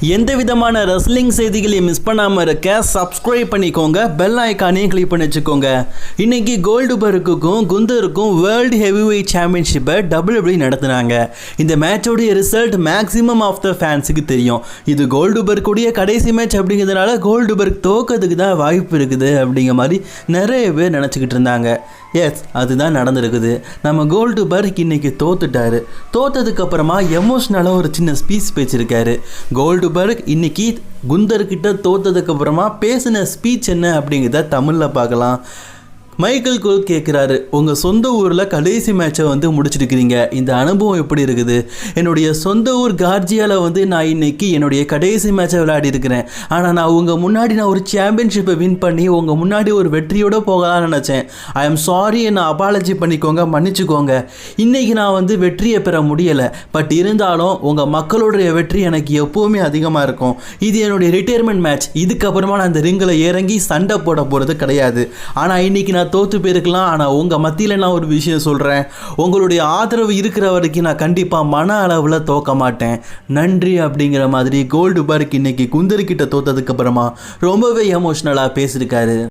எந்த விதமான ரெஸ்லிங் செய்திகளையும் மிஸ் பண்ணாமல் இருக்க சப்ஸ்கிரைப் பண்ணிக்கோங்க. பெல் ஐக்கானையும் கிளிக் பண்ணி வச்சுக்கோங்க இன்னைக்கு கோல்டுபர்க்குக்கும் குந்தருக்கும் வேர்ல்டு ஹெவி வெயிட் சாம்பியன்ஷிப்பை டபிள்யூபிள்யூ நடத்துனாங்க. இந்த மேட்சோடைய ரிசல்ட் மேக்ஸிமம் ஆஃப் த ஃபேன்ஸுக்கு தெரியும். இது கோல்டுபர்க்குடைய கடைசி மேட்ச் அப்படிங்கிறதுனால கோல்டுபர்க் தோக்கிறதுக்கு தான் வாய்ப்பு இருக்குது அப்படிங்கிற மாதிரி நிறைய பேர் நினச்சிக்கிட்டு இருந்தாங்க. எஸ் அதுதான் நடந்திருக்குது. நம்ம கோல்டுபர்க் இன்னைக்கு தோத்துட்டாரு. தோத்ததுக்கு அப்புறமா எமோஷ்னலாக ஒரு சின்ன ஸ்பீச் கோல்டு கோல்டுபர்க் இன்னைக்கு குந்தர்கிட்ட தோத்ததுக்கு அப்புறமா பேசின ஸ்பீச் என்ன அப்படிங்கிறத தமிழில் பார்க்கலாம். மைக்கேல் கோல் கேட்குறாரு உங்கள் சொந்த ஊரில் கடைசி மேட்சை வந்து முடிச்சிருக்கிறீங்க. இந்த அனுபவம் எப்படி இருக்குது? என்னுடைய சொந்த ஊர் கார்ஜியாவில் வந்து நான் இன்னைக்கு என்னுடைய கடைசி மேட்சை விளையாடி இருக்கிறேன். ஆனால் நான் உங்கள் முன்னாடி நான் ஒரு சாம்பியன்ஷிப்பை வின் பண்ணி உங்கள் முன்னாடி ஒரு வெற்றியோடு போகலாம்னு நினச்சேன். ஐ எம் சாரி என்னை அபாலஜி பண்ணிக்கோங்க மன்னிச்சுக்கோங்க. இன்னைக்கு நான் வந்து வெற்றியை பெற முடியலை. பட் இருந்தாலும் உங்கள் மக்களுடைய வெற்றி எனக்கு எப்போவுமே அதிகமாக இருக்கும். இது என்னுடைய ரிட்டையர்மெண்ட் மேட்ச் இதுக்கப்புறமா நான் அந்த ரிங்கில் இறங்கி சண்டை போட போகிறது கிடையாது. ஆனால் இன்னைக்கு நான் தோற்று போயிருக்கலாம் ஆனால் உங்கள் மத்தியில் நான் ஒரு விஷயம் சொல்கிறேன் உங்களுடைய ஆதரவு இருக்கிற வரைக்கும் நான் கண்டிப்பாக மன அளவில் தோக்க மாட்டேன். நன்றி அப்படிங்கிற மாதிரி கோல்டு பர்க் இன்னைக்கு குந்தர்கிட்ட தோத்ததுக்கு அப்புறமா ரொம்பவே எமோஷ்னலாக பேசியிருக்காரு.